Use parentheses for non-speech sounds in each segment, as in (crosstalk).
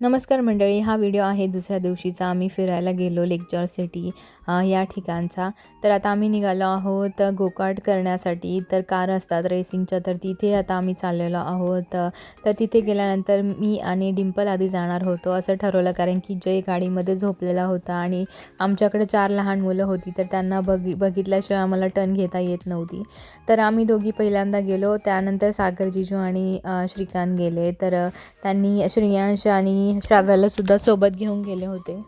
नमस्कार मंडळी हा व्हिडिओ आहे दुसऱ्या दिवशीचा. आम्ही फिरायला गेलो लेकजॉर सिटी या ठिकाणचा. तर आता आम्ही निघालो आहोत गोकाट करण्यासाठी. तर कार असतात रेसिंगच्या तर तिथे आता आम्ही चाललेलो आहोत. तर तिथे गेल्यानंतर मी आणि डिम्पल आधी जाणार होतो असं ठरवलं. कारण की जय गाडीमध्ये झोपलेला होता आणि आमच्याकडे चार लहान मुलं होती तर त्यांना बघि बघितल्याशिवाय आम्हाला टर्न घेता येत नव्हती. तर आम्ही दोघी पहिल्यांदा गेलो. त्यानंतर सागर जिजू आणि श्रीकांत गेले. तर त्यांनी श्रेयांश आणि श्राव्याला सुद्धा सोबत घेऊन गेले होते.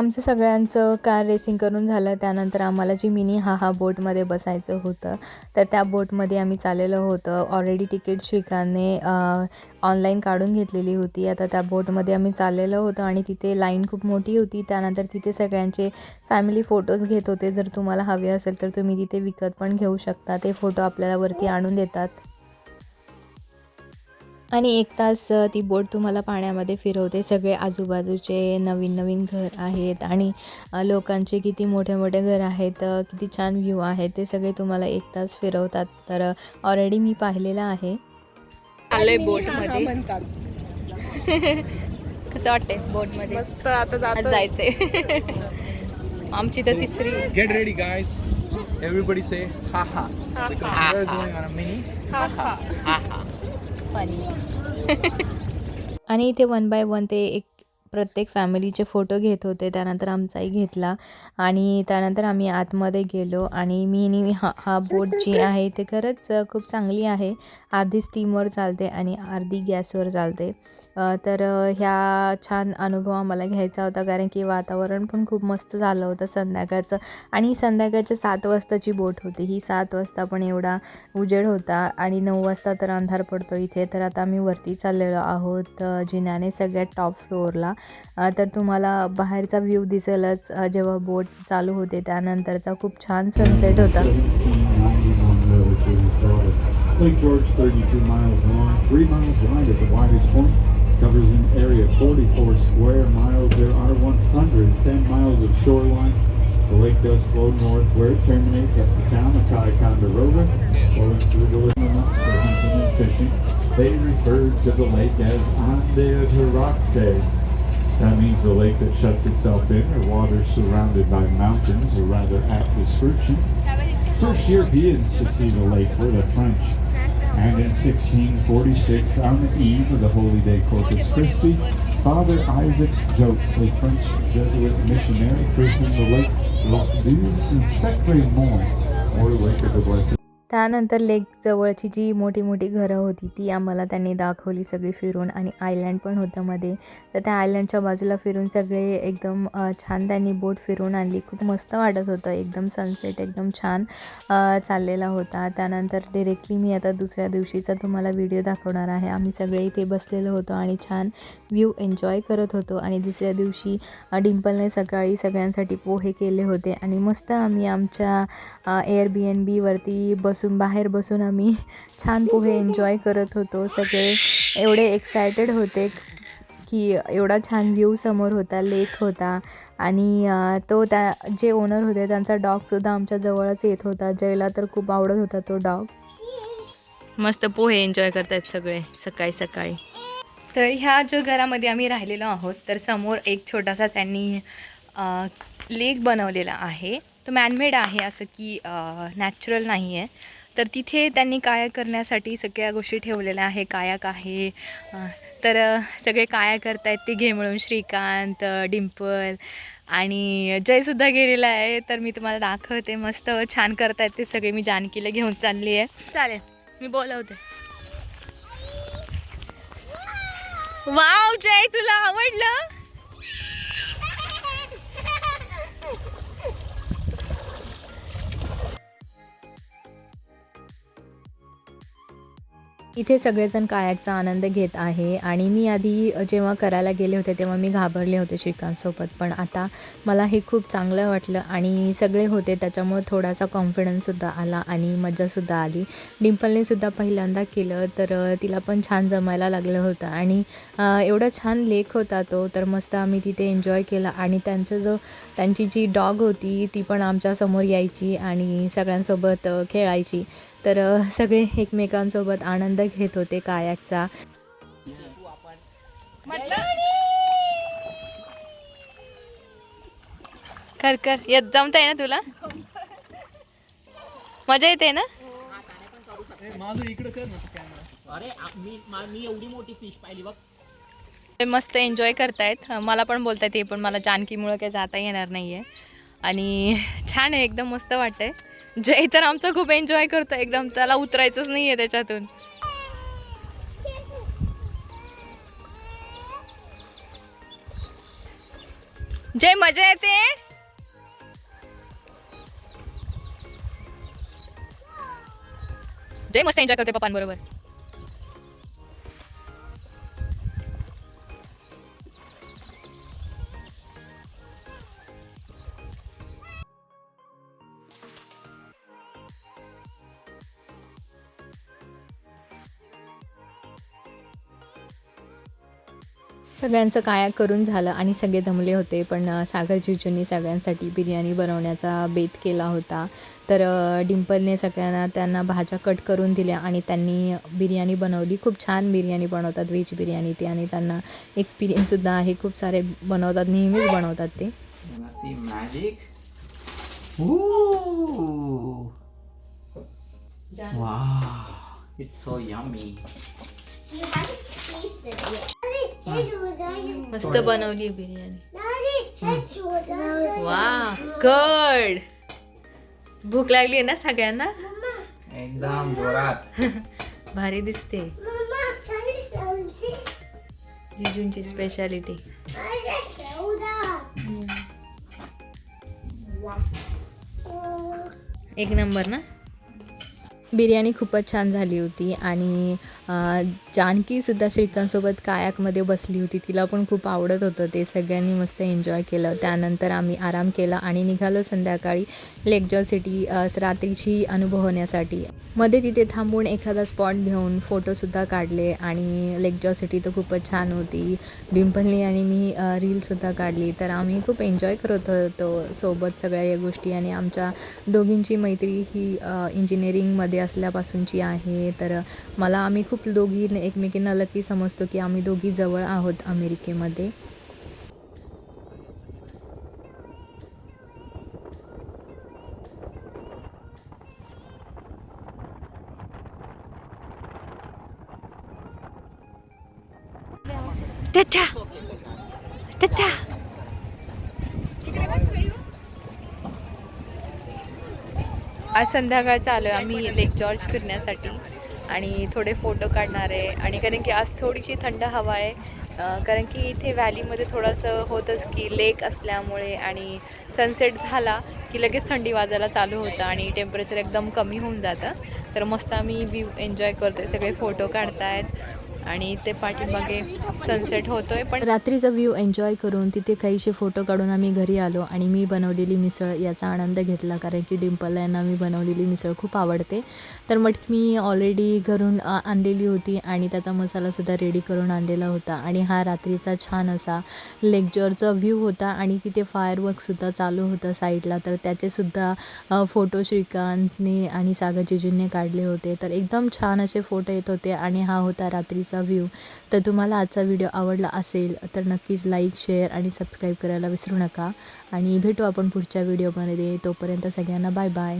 आमचं सगळ्यांचं कार रेसिंग करून झालं. त्यानंतर आम्हाला जी मिनी हा हा बोटमध्ये बसायचं होतं तर त्या बोटमध्ये आम्ही चाललेलं होतं. ऑलरेडी तिकीट श्रीकांतने ऑनलाईन काढून घेतलेली होती. आता त्या बोटमध्ये आम्ही चाललेलो होतो आणि तिथे लाईन खूप मोठी होती. त्यानंतर तिथे सगळ्यांचे फॅमिली फोटोज घेत होते. जर तुम्हाला हवे असेल तर तुम्ही तिथे विकत पण घेऊ शकता. ते फोटो आपल्याला वरती आणून देतात. आणि एक तास ती बोट तुम्हाला पाण्यामध्ये फिरवते. सगळे आजूबाजूचे नवीन नवीन घर आहेत आणि लोकांचे किती मोठे मोठे घर आहेत किती छान व्ह्यू आहे ते सगळे तुम्हाला एक तास फिरवतात. तर ऑलरेडी मी पाहिलेलं आहे. आलोय बोटमध्ये म्हणतात. (laughs) कसं वाटतंय बोटमध्ये मस्त आता जायचंय. (laughs) आमची तर तिसरी. Get ready, guys. Everybody say ha ha. Because Ha, we're ha. going on a mini. हा. हा (laughs) आणि इथे वन बाय वन ते एक प्रत्येक फॅमिलीचे फोटो घेत होते त्यानंतर आमचाही घेतला. आणि त्यानंतर आम्ही आतमध्ये गेलो आणि मी हा हा बोट जी आहे ते खरंच खूप चांगली आहे. अर्धी स्टीमवर चालते आणि अर्धी गॅसवर चालते. तर ह्या छान अनुभव आम्हाला घ्यायचा होता कारण की वातावरण पण खूप मस्त झालं होतं संध्याकाळचं. आणि संध्याकाळच्या सात वाजताची बोट होती. ही सात वाजता पण एवढा उजेड होता आणि नऊ वाजता तर अंधार पडतो इथे. तर आता आम्ही वरती चाललेलो आहोत जिन्याने सगळ्यात टॉप फ्लोअरला. तर तुम्हाला बाहेरचा व्ह्यू दिसेलच जेव्हा बोट चालू होते त्यानंतरचा. खूप छान सनसेट होता. Lake George, 32 miles long, 3 miles wide at the widest point, covers an area of 44 square miles. There are 110 miles of shoreline. The lake does flow north where it terminates at the town of Ticonderoga, fishing. They referred to the lake as Ande Taracte. That means the lake that shuts itself in or water surrounded by mountains, or rather apt description. First Europeans to see the lake were the French. And in 1646, on the eve of the holy day Corpus Christi, Father Isaac Jokes, a French Jesuit missionary, christened the lake Lac du Sacre Mont, or Lake of the Blessed त्यानंतर लेक जवळची जी मोठी मोठी घरं होती ती आम्हाला त्यांनी दाखवली सगळी फिरून आणि आयलँड पण होतं मध्ये. तर त्या आयलँडच्या बाजूला फिरून सगळे एकदम छान त्यांनी बोट फिरून आणली. खूप मस्त वाटत होतं. एकदम सनसेट एकदम छान चाललेला होता. त्यानंतर डिरेक्टली मी आता दुसऱ्या दिवशीचा तुम्हाला व्हिडिओ दाखवणार आहे. आम्ही सगळे इथे बसलेलो होतो आणि छान व्ह्यू एन्जॉय करत होतो. आणि दुसऱ्या दिवशी डिंपलने डिम्पलने सकाळी सगळ्यांसाठी पोहे केले होते. आणि मस्त आम्ही आमच्या एअर बी एन बीवरती बस बसून बाहेर बसून आम्ही छान पोहे एन्जॉय करत होतो. सगळे एवढे एक्सायटेड होते की एवढा छान व्ह्यू समोर होता लेक होता. आणि तो त्या जे ओनर होते त्यांचा डॉगसुद्धा आमच्या जवळच येत होता. जयला तर खूप आवडत होता तो डॉग मस्त पोहे एन्जॉय करतायत सगळे सकाळी सकाळी. तर ह्या जो घरामध्ये आम्ही राहिलेलो आहोत तर समोर एक छोटासा त्यांनी लेक बनवलेला आहे. तो मॅनमेड आहे असं की नॅचरल नाही आहे तर तिथे त्यांनी काया करण्यासाठी सगळ्या गोष्टी ठेवलेल्या आहे. कायाक आहे तर सगळे काया करतायत ते घे मिळून श्रीकांत डिम्पल आणि जयसुद्धा गेलेला आहे. तर मी तुम्हाला दाखवते मस्त छान करतायत ते सगळे. मी जानकीला घेऊन चालली आहे. चालेल मी बोलवते. वाव जय तुला आवडलं? इथे सगळेजण कायाकचा आनंद घेत आहे आणि मी आधी जेव्हा करायला गेले होते तेव्हा मी घाबरले होते श्रीकांतसोबत. पण आता मला हे खूप चांगलं वाटलं आणि सगळे होते त्याच्यामुळे थोडासा कॉन्फिडन्ससुद्धा आला आणि मजासुद्धा आली. डिम्पलने सुद्धा पहिल्यांदा केलं तर तिला पण छान जमायला लागलं होतं. आणि एवढा छान लेक होता तो तर मस्त आम्ही तिथे एन्जॉय केला आणि त्यांचं जो त्यांची जी डॉग होती ती पण आमच्यासमोर यायची आणि सगळ्यांसोबत खेळायची. तर सगळे एकमेकांसोबत आनंद घेत होते कायाकचा. कर कर. येत आहे ना तुला? मजा येते ना? ते मस्त एन्जॉय करतायत. मला पण बोलतायत ते पण मला जानकीमुळं काही जाता येणार नाही आहे आणि (laughs) छान आहे एकदम मस्त वाटतंय. जय तर आमचं खूप एन्जॉय करतो एकदम त्याला उतरायचंच नाही आहे त्याच्यातून. जय मजा येते. जय मस्त एन्जॉय करते पप्पांबरोबर. सगळ्यांचं काया करून झालं आणि सगळे दमले होते पण सागर जिजूंनी सगळ्यांसाठी बिर्याणी बनवण्याचा बेत केला होता. तर अ, डिम्पलने सगळ्यांना त्यांना भाज्या कट करून दिल्या आणि त्यांनी बिर्याणी बनवली. खूप छान बिर्याणी बनवतात व्हेज बिर्याणी ती आणि त्यांना एक्सपिरियन्ससुद्धा आहे. खूप सारे बनवतात नेहमीच बनवतात ते. See magic? मस्त बनवली बिर्याणी. वा गड. भूक लागली ना सगळ्यांना? एकदम (laughs) भारी दिसते. जिजूंची स्पेशालिटी एक नंबर ना? बिर्याणी खूपच छान झाली होती आणि जानकीसुद्धा श्रीकांतसोबत कायाकमध्ये बसली होती. तिला पण खूप आवडत होतं. ते सगळ्यांनी मस्त एन्जॉय केलं. त्यानंतर आम्ही आराम केला आणि निघालो संध्याकाळी लेकजॉ सिटी रात्रीची अनुभवण्यासाठी. मध्ये तिथे थांबून एखादा स्पॉट घेऊन फोटोसुद्धा काढले आणि लेकजॉ सिटी तर खूपच छान होती. डिम्पलनी आणि मी रीलसुद्धा काढली. तर आम्ही खूप एन्जॉय करत होतो सोबत सगळ्या या गोष्टी आणि आमच्या दोघींची मैत्री ही इंजिनिअरिंगमध्ये असल्यापासूनची आहे. तर मला आम्ही खूप दोघी एकमेकींना लकी समजतो की आम्ही दोघी जवळ आहोत अमेरिकेमध्ये. टटा टटा आज संध्याकाळचं आलो आहे आम्ही लेक जॉर्ज फिरण्यासाठी. आणि थोडे फोटो काढणार आहे. आणि कारण की आज थोडीशी थंड हवा आहे. कारण की इथे व्हॅलीमध्ये थोडंसं होतंच की लेक असल्यामुळे आणि सनसेट झाला की लगेच थंडी वाजायला चालू होतं आणि टेम्परेचर एकदम कमी होऊन जातं. तर मस्त आम्ही व्ह्यू एन्जॉय करतोय. सगळे फोटो काढतायत. आणि ते पाठीमागे सनसेट होतोय पण रात्रीचा व्ह्यू एन्जॉय करून तिथे काहीसे फोटो काढून आम्ही घरी आलो आणि मी बनवलेली मिसळ याचा आनंद घेतला कारण की डिम्पल यांना मी बनवलेली मिसळ खूप आवडते. तर मग मी ऑलरेडी घरून आणलेली होती आणि त्याचा मसालासुद्धा रेडी करून आणलेला होता. आणि हा रात्रीचा छान असा लेक्चरचा व्ह्यू होता आणि तिथे फायरवर्कसुद्धा चालू होतं साईडला तर त्याचेसुद्धा फोटो श्रीकांतने आणि सागर जिजूंनी काढले होते. तर एकदम छान असे फोटो येत होते आणि हा होता रात्रीचा व्ह्यू तर तुम्हाला आजचा व्हिडिओ आवडला असेल तर नक्कीच लाईक शेअर आणि सबस्क्राईब करायला विसरू नका. आणि भेटू आपण पुढच्या व्हिडिओमध्ये तोपर्यंत सगळ्यांना बाय बाय